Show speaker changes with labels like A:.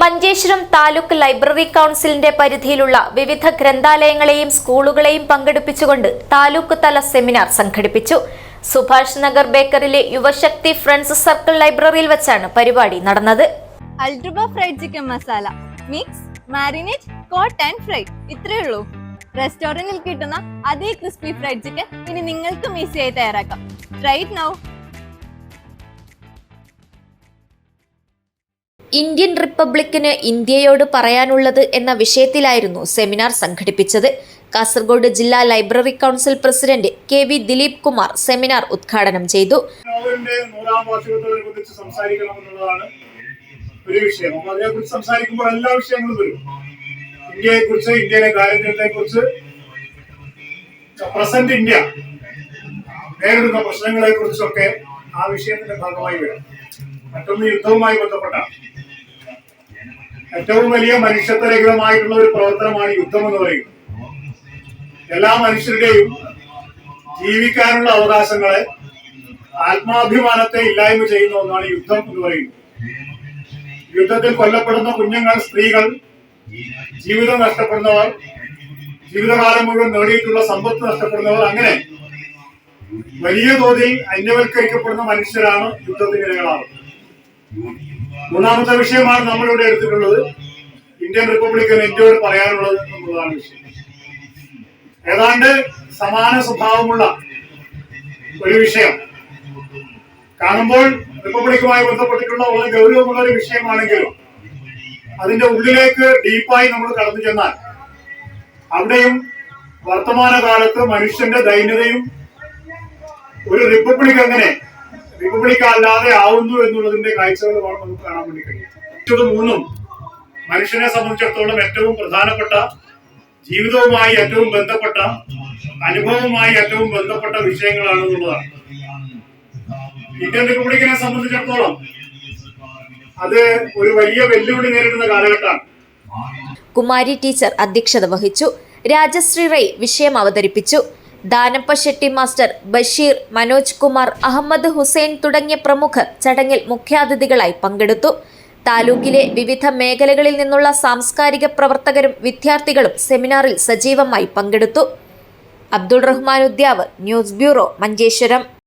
A: Manjeshwaram taluk library കൗൺസിലിന്റെ പരിധിയിലുള്ള വിവിധ ഗ്രന്ഥാലയങ്ങളെയും സ്കൂളുകളെയും പങ്കെടുപ്പിച്ചുകൊണ്ട് താലൂക്ക് തല സെമിനാർ സംഘടിപ്പിച്ചു. സുഭാഷ് നഗർ ബേക്കറിലെ യുവശക്തി ഫ്രണ്ട്സ് സർക്കിൾ ലൈബ്രറിയിൽ വെച്ചാണ് പരിപാടി നടന്നത്.
B: അൾട്രബ fried chicken masala mix marinate coat and fry ഇത്രയേ ഉള്ളൂ. റെസ്റ്റോറന്റിൽ കിട്ടുന്ന അതേ ക്രിസ്പി ഫ്രൈഡ് ചിക്കൻ ഇനി നിങ്ങൾക്കും ഈസിയായി തയ്യാറാക്കാം. റൈറ്റ് നൗ
A: ഇന്ത്യൻ റിപ്പബ്ലിക്കിന് ഇന്ത്യയോട് പറയാനുള്ളത് എന്ന വിഷയത്തിലായിരുന്നു സെമിനാർ സംഘടിപ്പിച്ചത്. കാസർഗോഡ് ജില്ലാ library council president K V Dileep Kumar seminar ഉദ്ഘാടനം ചെയ്തു.
C: ഒരു വിഷയം. അതിനെക്കുറിച്ച് എല്ലാ വിഷയങ്ങളും വരും. പ്രസന്റ് ഇന്ത്യ ആ വിഷയത്തിന്റെ ഭാഗമായി വരും. മറ്റൊന്ന് യുദ്ധവുമായി ബന്ധപ്പെട്ട ഏറ്റവും വലിയ മനുഷ്യത്വരഹിതമായിട്ടുള്ള ഒരു പ്രവർത്തനമാണ് യുദ്ധം എന്ന് പറയുന്നത്. എല്ലാ മനുഷ്യരുടെയും ജീവിക്കാനുള്ള അവകാശങ്ങളെ ആത്മാഭിമാനത്തെ ഇല്ലായ്മ ചെയ്യുന്ന ഒന്നാണ് യുദ്ധം എന്ന് പറയുന്നത്. യുദ്ധത്തിൽ കൊല്ലപ്പെടുന്ന കുഞ്ഞുങ്ങൾ സ്ത്രീകൾ ജീവിതം നഷ്ടപ്പെടുന്നവർ ജീവിതകാലം മുഴുവൻ നേടിയിട്ടുള്ള സമ്പത്ത് നഷ്ടപ്പെടുന്നവർ അങ്ങനെ വലിയ തോതിൽ അന്യവൽക്കരിക്കപ്പെടുന്ന മനുഷ്യരാണ് യുദ്ധത്തിന് ഇരകളാവുന്നത്. മൂന്നാമത്തെ വിഷയമാണ് നമ്മളിവിടെ എടുത്തിട്ടുള്ളത്. ഇന്ത്യൻ റിപ്പബ്ലിക്കിന് ഇന്ത്യയോട് പറയാനുള്ളത് എന്നുള്ളതാണ് വിഷയം. ഏതാണ്ട് സമാന സ്വഭാവമുള്ള ഒരു വിഷയം. കാണുമ്പോൾ റിപ്പബ്ലിക്കുമായി ബന്ധപ്പെട്ടിട്ടുള്ള വളരെ ഗൗരവമുള്ള ഒരു വിഷയമാണെങ്കിലും അതിന്റെ ഉള്ളിലേക്ക് ഡീപ്പായി നമ്മൾ കടന്നു ചെന്നാൽ അവിടെയും വർത്തമാനകാലത്ത് മനുഷ്യന്റെ ദൈന്യതയും ഒരു റിപ്പബ്ലിക് എങ്ങനെ റിപ്പബ്ലിക് അല്ലാതെ ആവുന്നു എന്നുള്ളതിന്റെ കാഴ്ചകളുമാണ് നമുക്ക് കാണാൻ വേണ്ടി കഴിയും. മറ്റൊരു മൂന്നും മനുഷ്യനെ സംബന്ധിച്ചിടത്തോളം ഏറ്റവും പ്രധാനപ്പെട്ട ജീവിതവുമായി ഏറ്റവും ബന്ധപ്പെട്ട അനുഭവവുമായി ഏറ്റവും ബന്ധപ്പെട്ട വിഷയങ്ങളാണ് എന്നുള്ളതാണ്. ഇന്ത്യൻ റിപ്പബ്ലിക്കിനെ സംബന്ധിച്ചിടത്തോളം അത് ഒരു വലിയ വെല്ലുവിളി നേരിടുന്ന കാലഘട്ടമാണ്.
A: കുമാരി ടീച്ചർ അധ്യക്ഷത വഹിച്ചു. രാജശ്രീ റൈ വിഷയം അവതരിപ്പിച്ചു. ദാനപ്പ മാസ്റ്റർ ബഷീർ മനോജ് കുമാർ അഹമ്മദ് ഹുസൈൻ തുടങ്ങിയ പ്രമുഖർ ചടങ്ങിൽ മുഖ്യാതിഥികളായി പങ്കെടുത്തു. താലൂക്കിലെ വിവിധ മേഖലകളിൽ നിന്നുള്ള സാംസ്കാരിക പ്രവർത്തകരും വിദ്യാർത്ഥികളും സെമിനാറിൽ സജീവമായി പങ്കെടുത്തു. Abdul Rahman Udyavar news bureau Manjeshwaram.